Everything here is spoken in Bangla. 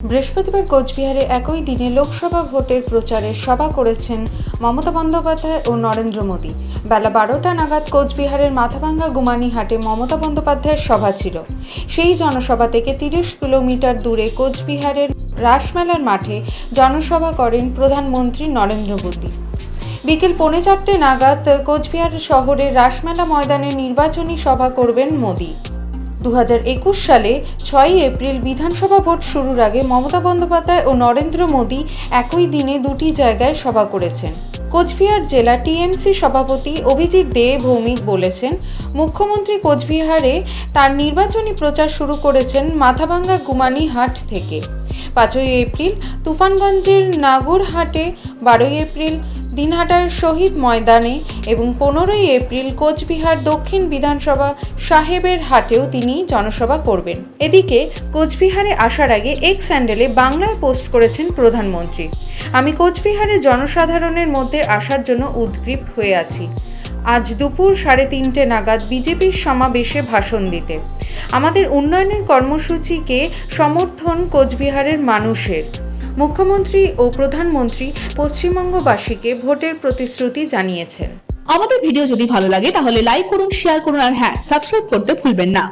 বৃহস্পতিবার কোচবিহারে একই দিনে লোকসভা ভোটের প্রচারে সভা করেছেন মমতা বন্দ্যোপাধ্যায় ও নরেন্দ্র মোদী। বেলা বারোটা নাগাদ কোচবিহারের মাথাভাঙ্গা গুমানিহাটে মমতা বন্দ্যোপাধ্যায়ের সভা ছিল। সেই জনসভা থেকে তিরিশ কিলোমিটার দূরে কোচবিহারের রাসমেলার মাঠে জনসভা করেন প্রধানমন্ত্রী নরেন্দ্র মোদী। বিকেল পৌনে চারটে নাগাদ কোচবিহার শহরের রাসমেলা ময়দানে নির্বাচনী সভা করবেন মোদী। দু হাজার একুশ সালে ছয়ই এপ্রিল বিধানসভা ভোট শুরুর আগে মমতা বন্দ্যোপাধ্যায় ও নরেন্দ্র মোদী একই দিনে দুটি জায়গায় সভা করেছেন। কোচবিহার জেলা টিএমসি সভাপতি অভিজিৎ দে ভৌমিক বলেছেন, মুখ্যমন্ত্রী কোচবিহারে তার নির্বাচনী প্রচার শুরু করেছেন মাথাভাঙ্গা গুমানিহাট থেকে। পাঁচই এপ্রিল তুফানগঞ্জের নাগরহাটে, বারোই এপ্রিল দিনহাটার শহীদ ময়দানে এবং পনেরোই এপ্রিল কোচবিহার দক্ষিণ বিধানসভা সাহেবের হাটেও তিনি জনসভা করবেন। এদিকে কোচবিহারে আসার আগে এক্স স্যান্ডেলে বাংলায় পোস্ট করেছেন প্রধানমন্ত্রী। আমি কোচবিহারে জনসাধারণের মধ্যে আসার জন্য উদ্গ্রীব হয়ে আছি। আজ দুপুর সাড়ে তিনটে নাগাদ বিজেপির সমাবেশে ভাষণ দিতে। আমাদের উন্নয়নের কর্মসূচিকে সমর্থন কোচবিহারের মানুষের। মুখ্যমন্ত্রী ও প্রধানমন্ত্রী পশ্চিমবঙ্গবাসীকে ভোটের প্রতিশ্রুতি জানিয়েছেন। আমাদের ভিডিও যদি ভালো লাগে তাহলে লাইক করুন শেয়ার করুন, আর হ্যাঁ সাবস্ক্রাইব করতে ভুলবেন না।